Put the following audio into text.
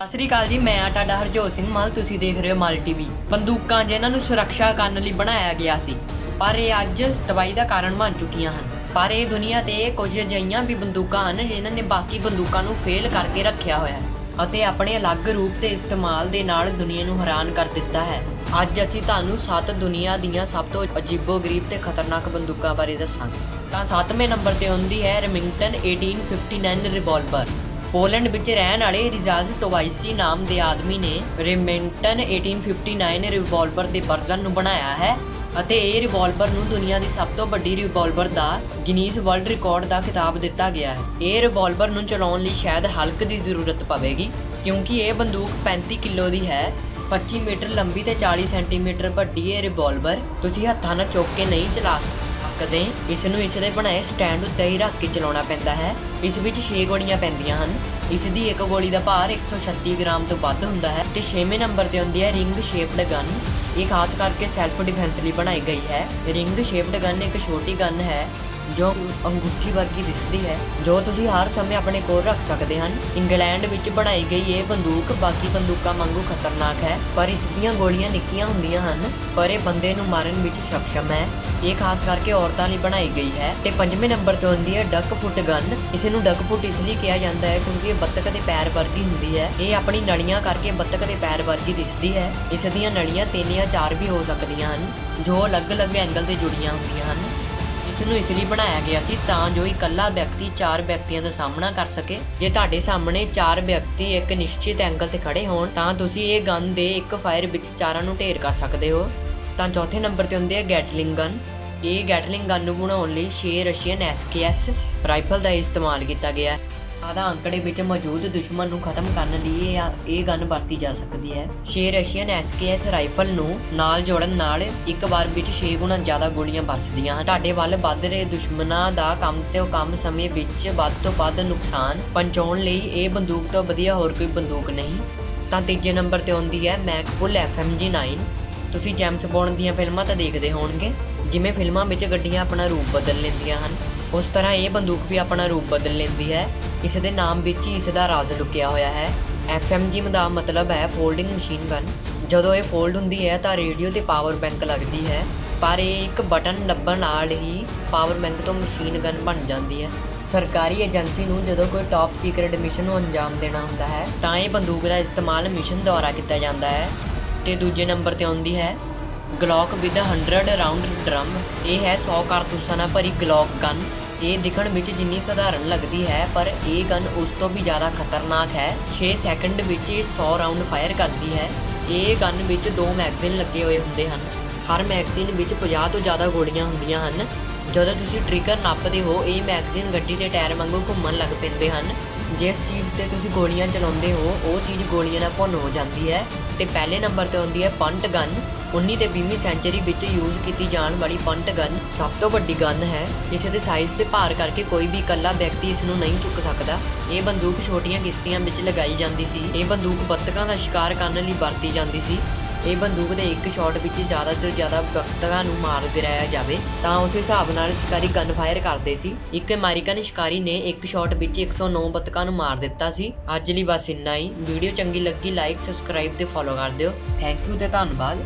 ਸਤਿ ਸ੍ਰੀ ਅਕਾਲ ਜੀ, ਮੈਂ ਆ ਤੁਹਾਡਾ ਹਰਜੋਤ ਸਿੰਘ ਮਾਲ, ਤੁਸੀਂ ਦੇਖ ਰਹੇ ਹੋ ਮਾਲ ਟੀਵੀ। ਬੰਦੂਕਾਂ ਜਿਨ੍ਹਾਂ ਨੂੰ ਸੁਰੱਖਿਆ ਕਰਨ ਲਈ ਬਣਾਇਆ ਗਿਆ ਸੀ, ਪਰ ਇਹ ਅੱਜ ਦਵਾਈ ਦਾ ਕਾਰਨ ਬਣ ਚੁੱਕੀਆਂ ਹਨ। ਪਰ ਇਹ ਦੁਨੀਆ ਤੇ ਕੁਝ ਅਜਿਹੀਆਂ ਵੀ ਬੰਦੂਕਾਂ ਹਨ ਜਿਨ੍ਹਾਂ ਨੇ ਬਾਕੀ ਬੰਦੂਕਾਂ ਨੂੰ ਫੇਲ ਕਰਕੇ ਰੱਖਿਆ ਹੋਇਆ ਹੈ ਅਤੇ ਆਪਣੇ ਅਲੱਗ ਰੂਪ ਤੇ ਇਸਤੇਮਾਲ ਦੇ ਨਾਲ ਦੁਨੀਆ ਨੂੰ ਹੈਰਾਨ ਕਰ ਦਿੱਤਾ ਹੈ। ਅੱਜ ਅਸੀਂ ਤੁਹਾਨੂੰ ਸੱਤ ਦੁਨੀਆ ਦੀਆਂ ਸਭ ਤੋਂ ਅਜੀਬੋ-ਗਰੀਬ ਤੇ ਖਤਰਨਾਕ ਬੰਦੂਕਾਂ ਬਾਰੇ ਦੱਸਾਂਗੇ। ਤਾਂ 7ਵੇਂ ਨੰਬਰ ਤੇ ਹੁੰਦੀ ਹੈ ਰਿਮਿੰਗਟਨ 1859 ਰਿਵਾਲਵਰ। ਪੋਲੈਂਡ ਵਿੱਚ ਰਹਿਣ ਵਾਲੇ ਰਿਜ਼ਾਜ਼ ਟੋਵਾਈਸੀ ਨਾਮ ਦੇ ਆਦਮੀ ਨੇ ਰਿਮਿੰਗਟਨ 1859 ਰਿਵਾਲਵਰ ਦੇ ਵਰਜ਼ਨ ਨੂੰ ਬਣਾਇਆ ਹੈ ਅਤੇ ਇਹ ਰਿਵਾਲਵਰ ਨੂੰ ਦੁਨੀਆ ਦੀ ਸਭ ਤੋਂ ਵੱਡੀ ਰਿਵਾਲਵਰ ਦਾ ਗਿਨੀਜ਼ ਵਰਲਡ ਰਿਕਾਰਡ ਦਾ ਖਿਤਾਬ ਦਿੱਤਾ ਗਿਆ ਹੈ। ਇਹ ਰਿਵਾਲਵਰ ਨੂੰ ਚਲਾਉਣ ਲਈ ਸ਼ਾਇਦ ਹਲਕ ਦੀ ਜ਼ਰੂਰਤ ਪਵੇਗੀ, ਕਿਉਂਕਿ ਇਹ ਬੰਦੂਕ 35 ਕਿਲੋ ਦੀ ਹੈ। 25 ਮੀਟਰ ਲੰਬੀ ਤੇ 40 ਸੈਂਟੀਮੀਟਰ ਵੱਡੀ ਇਹ ਰਿਵਾਲਵਰ ਤੁਸੀਂ ਹੱਥਾਂ ਨਾਲ ਚੁੱਕ ਕੇ ਨਹੀਂ ਚਲਾ ਸਕਦੇ ਇਸ ਨੂੰ ਇਸ ਦੇ ਬਣਾਏ ਸਟੈਂਡ ਉੱਤੇ ਹੀ ਰੱਖ ਕੇ ਚਲਾਉਣਾ ਪੈਂਦਾ ਹੈ। ਇਸ ਵਿੱਚ 6 ਗੋਲੀਆਂ ਪੈਂਦੀਆਂ ਹਨ। ਇਸ ਦੀ ਇੱਕ ਗੋਲੀ ਦਾ ਭਾਰ 136 ਗ੍ਰਾਮ ਤੋਂ ਵੱਧ ਹੁੰਦਾ ਹੈ ਤੇ 6ਵੇਂ ਨੰਬਰ ਤੇ ਹੁੰਦੀ ਹੈ ਰਿੰਗ ਸ਼ੇਪਡ ਗਨ ਇਹ ਖਾਸ ਕਰਕੇ ਸੈਲਫ ਡਿਫੈਂਸ ਲਈ ਬਣਾਈ ਗਈ ਹੈ। ਰਿੰਗ ਸ਼ੇਪਡ ਗਨ ਇੱਕ ਛੋਟੀ ਗਨ ਹੈ। ਜੋ ਅੰਗੂਠੀ ਵਰਗੀ ਦਿਸਦੀ ਹੈ, ਜੋ ਤੁਸੀਂ ਹਰ ਸਮੇਂ ਆਪਣੇ ਕੋਲ ਰੱਖ ਸਕਦੇ ਹਨ। ਇੰਗਲੈਂਡ ਵਿੱਚ ਬਣਾਈ ਗਈ ਇਹ ਬੰਦੂਕ ਬਾਕੀ ਬੰਦੂਕਾਂ ਵਾਂਗੂ ਖਤਰਨਾਕ ਹੈ, ਪਰ ਇਸ ਦੀਆਂ ਗੋਲੀਆਂ ਨਿੱਕੀਆਂ ਹੁੰਦੀਆਂ ਹਨ, ਪਰ ਇਹ ਬੰਦੇ ਨੂੰ ਮਾਰਨ ਵਿੱਚ ਸક્ષਮ ਹੈ। ਇਹ ਖਾਸ ਕਰਕੇ ਔਰਤਾਂ ਲਈ ਬਣਾਈ ਗਈ ਹੈ ਤੇ ਪੰਜਵੇਂ ਨੰਬਰ ਤੇ ਹੁੰਦੀ ਹੈ ਡੱਕ ਫੁੱਟ ਗਨ। ਇਸ ਨੂੰ ਡੱਕ ਫੁੱਟ ਇਸ ਲਈ ਕਿਹਾ ਜਾਂਦਾ ਹੈ ਕਿਉਂਕਿ ਇਹ ਬੱਤਖ ਦੇ ਪੈਰ ਵਰਗੀ ਹੁੰਦੀ ਹੈ। ਇਹ ਆਪਣੀ ਨਲੀਆਂ ਕਰਕੇ ਬੱਤਖ ਦੇ ਪੈਰ ਵਰਗੀ ਦਿਸਦੀ ਹੈ। ਇਸ ਦੀਆਂ ਨਲੀਆਂ ਤਿੰਨ ਜਾਂ ਚਾਰ ਵੀ ਹੋ ਸਕਦੀਆਂ ਹਨ, ਜੋ ਅਲੱਗ-ਅਲੱਗ ਐਂਗਲ ਤੇ ਜੁੜੀਆਂ ਹੁੰਦੀਆਂ ਹਨ। ਇਸ ਨੂੰ ਇਸ ਲਈ ਬਣਾਇਆ ਗਿਆ ਸੀ ਤਾਂ ਜੋ ਇਕੱਲਾ ਵਿਅਕਤੀ ਚਾਰ ਵਿਅਕਤੀਆਂ ਦਾ ਸਾਹਮਣਾ ਕਰ ਸਕੇ। ਜੇ ਤੁਹਾਡੇ ਸਾਹਮਣੇ ਚਾਰ ਵਿਅਕਤੀ ਇੱਕ ਨਿਸ਼ਚਿਤ ਐਂਗਲ ਤੇ ਖੜੇ ਹੋਣ, ਤਾਂ ਤੁਸੀਂ ਇਹ ਗਨ ਦੇ ਇੱਕ ਫਾਇਰ ਵਿੱਚ ਚਾਰਾਂ ਨੂੰ ਢੇਰ ਕਰ ਸਕਦੇ ਹੋ। ਤਾਂ ਚੌਥੇ ਨੰਬਰ ਤੇ ਹੁੰਦੀ ਹੈ ਗੈਟਲਿੰਗ ਗਨ ਇਹ ਗੈਟਲਿੰਗ ਗਨ ਨੂੰ ਬਣਾਉਣ ਲਈ 6 ਰਸ਼ੀਅਨ ਐਸਕੇਐਸ ਰਾਈਫਲ ਦਾ ਇਸਤੇਮਾਲ ਕੀਤਾ ਗਿਆ। ਹੈ ਜ਼ਿਆਦਾ ਅੰਕੜੇ ਵਿੱਚ ਮੌਜੂਦ ਦੁਸ਼ਮਣ ਨੂੰ ਖਤਮ ਕਰਨ ਲਈ ਇਹ ਇਹ ਗਨ ਵਰਤੀ ਜਾ ਸਕਦੀ ਹੈ। 6 ਰਸ਼ੀਅਨ ਐਸਕੇਐਸ ਰਾਈਫਲ ਨੂੰ ਨਾਲ ਜੋੜਨ ਨਾਲ ਇੱਕ ਵਾਰ ਵਿੱਚ 6 ਗੁਣਾ ਜ਼ਿਆਦਾ ਗੋਲੀਆਂ ਵਰਸਦੀਆਂ ਹਨ। ਤੁਹਾਡੇ ਵੱਲ ਵੱਧ ਰਹੇ ਦੁਸ਼ਮਣਾਂ ਦਾ ਕੰਮ ਤੇ ਕੰਮ ਸਮੇਂ ਵਿੱਚ ਵੱਧ ਤੋਂ ਵੱਧ ਨੁਕਸਾਨ ਪਹੁੰਚਾਉਣ ਲਈ ਇਹ ਬੰਦੂਕ ਤੋਂ ਵਧੀਆ ਹੋਰ ਕੋਈ ਬੰਦੂਕ ਨਹੀਂ। ਤਾਂ ਤੀਜੇ ਨੰਬਰ ਤੇ ਆਉਂਦੀ ਹੈ ਮੈਕਪੁਲ FMG 9 ਤੁਸੀਂ ਜੇਮਸ ਬੌਂਡ ਦੀਆਂ ਫਿਲਮਾਂ ਤਾਂ ਦੇਖਦੇ ਹੋਣਗੇ, ਜਿਵੇਂ ਫਿਲਮਾਂ ਵਿੱਚ ਗੱਡੀਆਂ ਆਪਣਾ ਰੂਪ ਬਦਲ ਲੈਂਦੀਆਂ ਹਨ। ਉਸ ਤਰ੍ਹਾਂ ਇਹ ਬੰਦੂਕ ਵੀ ਆਪਣਾ ਰੂਪ ਬਦਲ ਲੈਂਦੀ ਹੈ। ਇਸ ਦੇ ਨਾਮ ਵਿੱਚ ਹੀ ਇਸ ਦਾ ਰਾਜ਼ ਲੁਕਿਆ ਹੋਇਆ ਹੈ। FMG ਦਾ ਮਤਲਬ ਹੈ ਫੋਲਡਿੰਗ ਮਸ਼ੀਨ ਗਨ ਜਦੋਂ ਇਹ ਫੋਲਡ ਹੁੰਦੀ ਹੈ ਤਾਂ ਰੇਡੀਓ ਤੇ ਪਾਵਰ ਬੈਂਕ ਲੱਗਦੀ ਹੈ, ਪਰ ਇਹ ਇੱਕ ਬਟਨ ਲੱਭਣ ਨਾਲ ਹੀ ਪਾਵਰ ਬੈਂਕ ਤੋਂ ਮਸ਼ੀਨ ਗਨ ਬਣ ਜਾਂਦੀ ਹੈ। ਸਰਕਾਰੀ ਏਜੰਸੀ ਨੂੰ ਜਦੋਂ ਕੋਈ ਟਾਪ ਸੀਕ੍ਰੇਟ ਮਿਸ਼ਨ ਨੂੰ ਅੰਜਾਮ ਦੇਣਾ ਹੁੰਦਾ ਹੈ, ਤਾਂ ਇਹ ਬੰਦੂਕ ਦਾ ਇਸਤੇਮਾਲ ਮਿਸ਼ਨ ਦੁਆਰਾ ਕੀਤਾ ਜਾਂਦਾ ਹੈ। ਤੇ ਦੂਜੇ ਨੰਬਰ ਤੇ ਆਉਂਦੀ ਹੈ ਗਲੌਕ ਵਿਦ 100 ਰਾਉਂਡ ਡਰਮ ਇਹ ਹੈ 100 ਕਾਰਤੂਸਾਂ ਨਾਲ ਭਰੀ ਗਲੌਕ ਗਨ ਇਹ ਦਿਖਣ ਵਿੱਚ ਜਿੰਨੀ ਸਧਾਰਨ ਲੱਗਦੀ ਹੈ, ਪਰ ਇਹ ਗਨ ਉਸ ਤੋਂ ਵੀ ਜ਼ਿਆਦਾ ਖਤਰਨਾਕ ਹੈ। 6 ਸੈਕਿੰਡ ਵਿੱਚ ਇਹ 100 ਰਾਉਂਡ ਫਾਇਰ ਕਰਦੀ ਹੈ। ਇਹ ਗਨ ਵਿੱਚ ਦੋ ਮੈਗਜ਼ੀਨ ਲੱਗੇ ਹੋਏ ਹੁੰਦੇ ਹਨ। ਹਰ ਮੈਗਜ਼ੀਨ ਵਿੱਚ 50 ਤੋਂ ਜ਼ਿਆਦਾ ਗੋਲੀਆਂ ਹੁੰਦੀਆਂ ਹਨ। ਜਦੋਂ ਤੁਸੀਂ ਟ੍ਰਿਗਰ ਨੱਪਦੇ ਹੋ, ਇਹ ਮੈਗਜ਼ੀਨ ਗੱਡੀ ਦੇ ਟਾਇਰ ਵਾਂਗੂ ਘੁੰਮਣ ਲੱਗ ਪੈਂਦੇ ਹਨ। ਜਿਸ ਚੀਜ਼ ਤੇ ਤੁਸੀਂ ਗੋਲੀਆਂ ਚਲਾਉਂਦੇ ਹੋ, ਉਹ ਚੀਜ਼ ਗੋਲੀਆਂ ਨਾਲ ਭੁੰਨ ਹੋ ਜਾਂਦੀ ਹੈ ਤੇ ਪਹਿਲੇ ਨੰਬਰ ਤੇ ਹੁੰਦੀ ਹੈ ਪੰਟ ਗਨ। 19 ਤੇ 20ਵੀਂ ਸੈਂਚਰੀ ਵਿੱਚ ਯੂਜ਼ ਕੀਤੀ ਜਾਣ ਵਾਲੀ ਪੰਟ ਗਨ ਸਭ ਤੋਂ ਵੱਡੀ ਗਨ ਹੈ। ਇਸ ਦੇ ਸਾਈਜ਼ ਤੇ ਭਾਰ ਕਰਕੇ ਕੋਈ ਵੀ ਇਕੱਲਾ ਵਿਅਕਤੀ ਇਸ ਨੂੰ ਨਹੀਂ ਚੁੱਕ ਸਕਦਾ। ਇਹ ਬੰਦੂਕ ਛੋਟੀਆਂ ਕਿਸ਼ਤੀਆਂ ਵਿੱਚ ਲਗਾਈ ਜਾਂਦੀ ਸੀ। ਇਹ ਬੰਦੂਕ ਬੱਤਕਾਂ ਦਾ ਸ਼ਿਕਾਰ ਕਰਨ ਲਈ ਵਰਤੀ ਜਾਂਦੀ ਸੀ। ਇਹ ਬੰਦੂਕ ਦੇ ਇੱਕ ਸ਼ਾਟ ਵਿੱਚ ਜ਼ਿਆਦਾ ਤੋਂ ਜ਼ਿਆਦਾ ਬੱਤਕਾਂ ਨੂੰ ਮਾਰ ਗਿਰਾਇਆ ਜਾਵੇ, ਤਾਂ ਉਸ ਹਿਸਾਬ ਨਾਲ ਸ਼ਿਕਾਰੀ ਗਨ ਫਾਇਰ ਕਰਦੇ ਸੀ। ਇੱਕ ਅਮਰੀਕਨ ਸ਼ਿਕਾਰੀ ਨੇ ਇੱਕ ਸ਼ਾਟ ਵਿੱਚ 109 ਬੱਤਕਾਂ ਨੂੰ ਮਾਰ ਦਿੱਤਾ ਸੀ। ਅੱਜ ਲਈ ਬਸ ਇੰਨਾ ਹੀ। ਵੀਡੀਓ ਚੰਗੀ ਲੱਗੀ ਲਾਈਕ ਸਬਸਕ੍ਰਾਈਬ ਤੇ ਫੋਲੋ ਕਰ ਦਿਓ। ਥੈਂਕ ਯੂ ਤੇ ਧੰਨਵਾਦ।